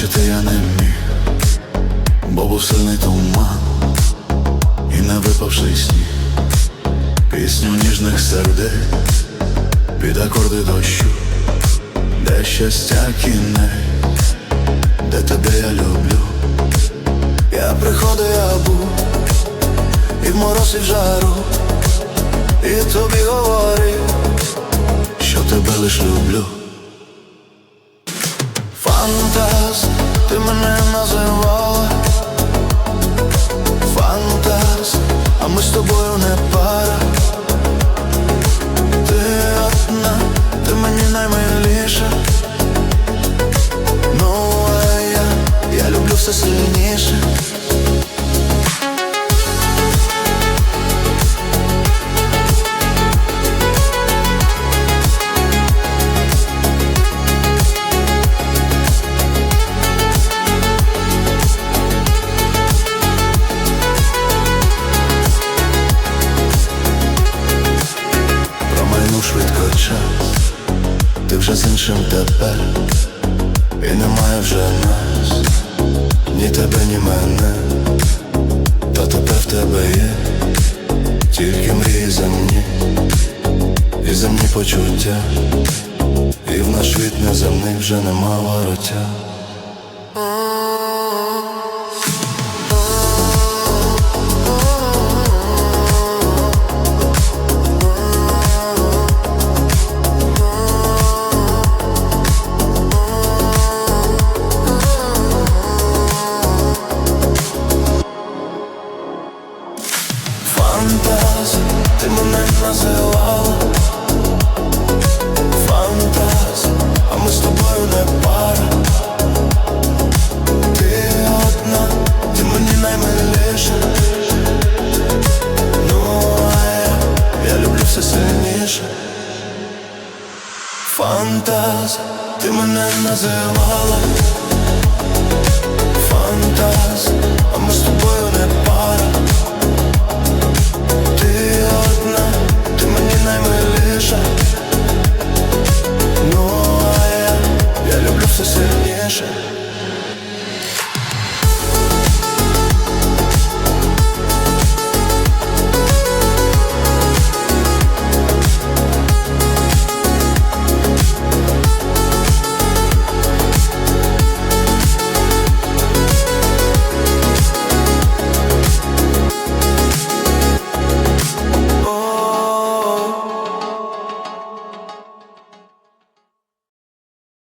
Бачити я не міг, бо був сильний туман і не випавший сніг, пісню ніжних сердець під акорди дощу, де щастя кінець, де тебе я люблю. Я приходив, я був, і в мороз, і в жару, і тобі говорив, що тебе лиш люблю. Ти мене називала. Фантаз, а ми з тобою не пара. Ти одна, ти мені наймиліша. Ну я люблю все сильніше вже з іншим тепер, і немає вже нас, ні тебе, ні мене, та тепер в тебе є, тільки мрії земні, і земні почуття, і в наш світ неземний вже нема вороття. Фантаз, ти мене називала Фантаз, а ми з тобою не пара. Ти одна, ти мені наймиліша. Ну а я, я люблю все сильніше. Фантаз, ти мене називала